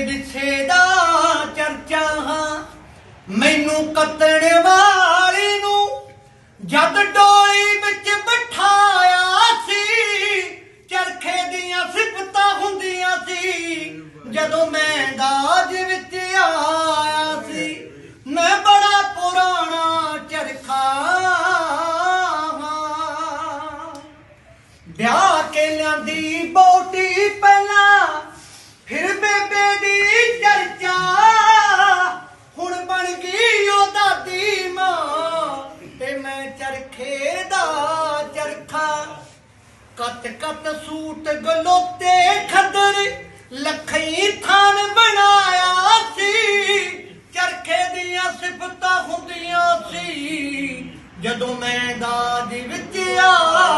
ਜਿੱਥੇ ਦਾ ਚਰਚਾ ਮੈਨੂੰ ਕੱਤਣ ਵਾਲੀ ਨੂੰ ਜਦ ਡੋਲੀ ਵਿੱਚ ਬਿਠਾਇਆ ਸੀ, ਚਰਖੇ ਦੀਆਂ ਸਿਫਤਾਂ ਹੁੰਦੀਆਂ ਸੀ, ਜਦੋਂ ਮੈਂ ਦਾਜ ਵਿੱਚ ਆਇਆ ਸੀ, ਮੈਂ ਬੜਾ ਪੁਰਾਣਾ ਚਰਖਾ ਵਿਆਹ ਕੇ ਲਿਆਂਦੀ ਬੋਟੀ ਚਰਖੇ ਦਾ ਚਰਖਾ। ਕੱਟ ਕੱਟ ਸੂਟ ਗਲੋਤੇ ਖੱਦਰ, ਲੱਖਈ ਥਾਨ ਬਣਾਇਆ ਸੀ। ਚਰਖੇ ਦੀਆਂ ਸਿਫਤਾਂ ਹੁੰਦੀਆਂ ਸੀ। ਜਦੋਂ ਮੈਂ ਦਾਜ ਵਿੱਚ ਆਇਆ